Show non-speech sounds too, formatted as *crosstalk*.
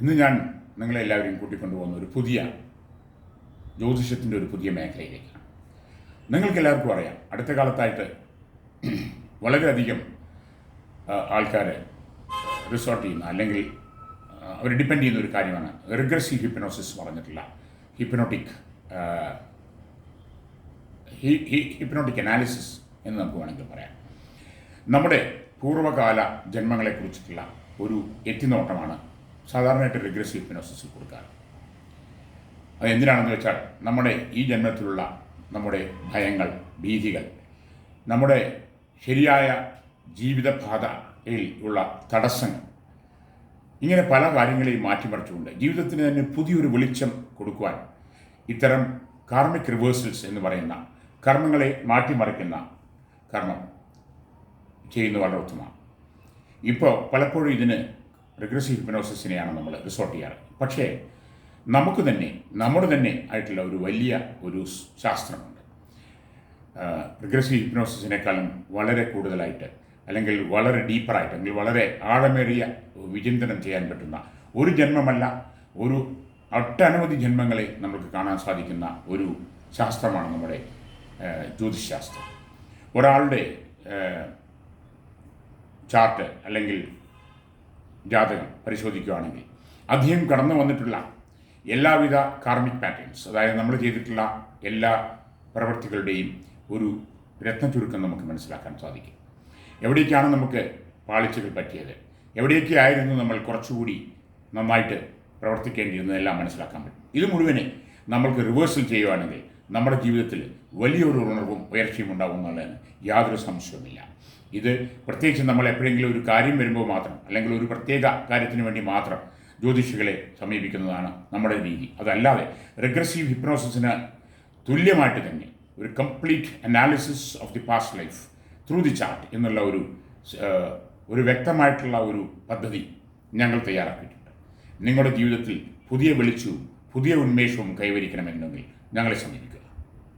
ഇന്ന് ഞാൻ നിങ്ങളെല്ലാവരെയും കൂട്ടിക്കൊണ്ടുപോകുന്ന ഒരു പുതിയ ജ്യോതിഷത്തിന്റെ ഒരു പുതിയ മേഖലയിലേക്കാണ് നിങ്ങൾക്കെല്ലാവർക്കും അറിയാം അടുത്ത കാലത്തായിട്ട് *clears throat* വളരെയധികം ആൾക്കാർ റിസോർട്ട് ചെയ്യുന്ന അല്ലെങ്കിൽ അവർ ഡിപ്പെൻഡ് ചെയ്യുന്ന ഒരു കാര്യമാണ് റിഗ്രസീവ് ഹിപ്നോസിസ് പറഞ്ഞിട്ടുള്ള ഹിപ്നോട്ടിക് ഹിപ്നോട്ടിക് അനാലിസിസ് എന്ന് നമുക്ക് വേണമെങ്കിൽ പറയാം. നമ്മുടെ പൂർവകാല ജന്മങ്ങളെക്കുറിച്ചിട്ടുള്ള ഒരു എത്തിനോട്ടമാണ് സാധാരണയായിട്ട് റിഗ്രസീവ് ഹിപ്നോസിസിൽ കൊടുക്കാറ്. അത് എന്തിനാണെന്ന് വെച്ചാൽ നമ്മുടെ ഈ ജന്മത്തിലുള്ള നമ്മുടെ ഭയങ്ങൾ ഭീതികൾ നമ്മുടെ ശരിയായ ജീവിതപാതയിൽ ഉള്ള തടസ്സങ്ങൾ ഇങ്ങനെ പല കാര്യങ്ങളെയും മാറ്റിമറിച്ചുകൊണ്ട് ജീവിതത്തിന് തന്നെ പുതിയൊരു വെളിച്ചം കൊടുക്കുവാൻ ഇത്തരം കാർമിക് റിവേഴ്സൽസ് എന്ന് പറയുന്ന കർമ്മങ്ങളെ മാറ്റിമറിക്കുന്ന കർമ്മം ചെയ്യുന്ന വളരെ ഉത്തമമാണ്. ഇപ്പോൾ പലപ്പോഴും ഇതിന് റിഗ്രസീവ് ഹിപ്നോസിസിനെയാണ് നമ്മൾ റിസോർട്ട് ചെയ്യാറ്. പക്ഷേ നമുക്ക് തന്നെ നമ്മുടെ തന്നെ ആയിട്ടുള്ള ഒരു വലിയ ഒരു ശാസ്ത്രമുണ്ട്. റിഗ്രസീവ് ഹിപ്നോസിസിനേക്കാളും വളരെ കൂടുതലായിട്ട് അല്ലെങ്കിൽ വളരെ ഡീപ്പറായിട്ട് അല്ലെങ്കിൽ വളരെ ആഴമേറിയ വിചിന്തനം ചെയ്യാൻ പറ്റുന്ന ഒരു ജന്മമല്ല ഒരു ഒട്ടനവധി ജന്മങ്ങളെ നമുക്ക് കാണാൻ സാധിക്കുന്ന ഒരു ശാസ്ത്രമാണ് നമ്മുടെ ജ്യോതിശാസ്ത്രം. ഒരാളുടെ ചാർട്ട് അല്ലെങ്കിൽ ജാതകം പരിശോധിക്കുകയാണെങ്കിൽ അദ്ദേഹം കടന്നു വന്നിട്ടുള്ള എല്ലാവിധ കാർമിക് പാറ്റേൺസ് അതായത് നമ്മൾ ചെയ്തിട്ടുള്ള എല്ലാ പ്രവൃത്തികളുടെയും ഒരു രത്ന ചുരുക്കം നമുക്ക് മനസ്സിലാക്കാൻ സാധിക്കും. എവിടേക്കാണ് നമുക്ക് പാളിച്ചകൾ പറ്റിയത്? എവിടെയൊക്കെ ആയിരുന്നു നമ്മൾ കുറച്ചുകൂടി നന്നായിട്ട് പ്രവർത്തിക്കേണ്ടിയിരുന്നതെല്ലാം മനസ്സിലാക്കാൻ പറ്റും. ഇത് മുഴുവനെ നമ്മൾക്ക് റിവേഴ്സൽ ചെയ്യുവാണെങ്കിൽ നമ്മുടെ ജീവിതത്തിൽ വലിയൊരു ഉണർവും ഉയർച്ചയും ഉണ്ടാവും എന്നുള്ളതിന് യാതൊരു സംശയവുമില്ല. ഇത് പ്രത്യേകിച്ച് നമ്മൾ എപ്പോഴെങ്കിലും ഒരു കാര്യം വരുമ്പോൾ മാത്രം അല്ലെങ്കിൽ ഒരു പ്രത്യേക കാര്യത്തിന് വേണ്ടി മാത്രം ജ്യോതിഷികളെ സമീപിക്കുന്നതാണ് നമ്മുടെ രീതി. അതല്ലാതെ റിഗ്രസീവ് ഹിപ്നോസിസിന് തുല്യമായിട്ട് തന്നെ ഒരു complete analysis of the past life through the chart എന്നുള്ള ഒരു ഒരു വ്യക്തമായിട്ടുള്ള ഒരു പദ്ധതി ഞങ്ങൾ തയ്യാറാക്കിയിട്ടുണ്ട്. നിങ്ങളുടെ ജീവിതത്തിൽ പുതിയ വെളിച്ചവും പുതിയ ഉന്മേഷവും കൈവരിക്കണമെന്നുണ്ടെങ്കിൽ ഞങ്ങളെ സമീപിക്കുക.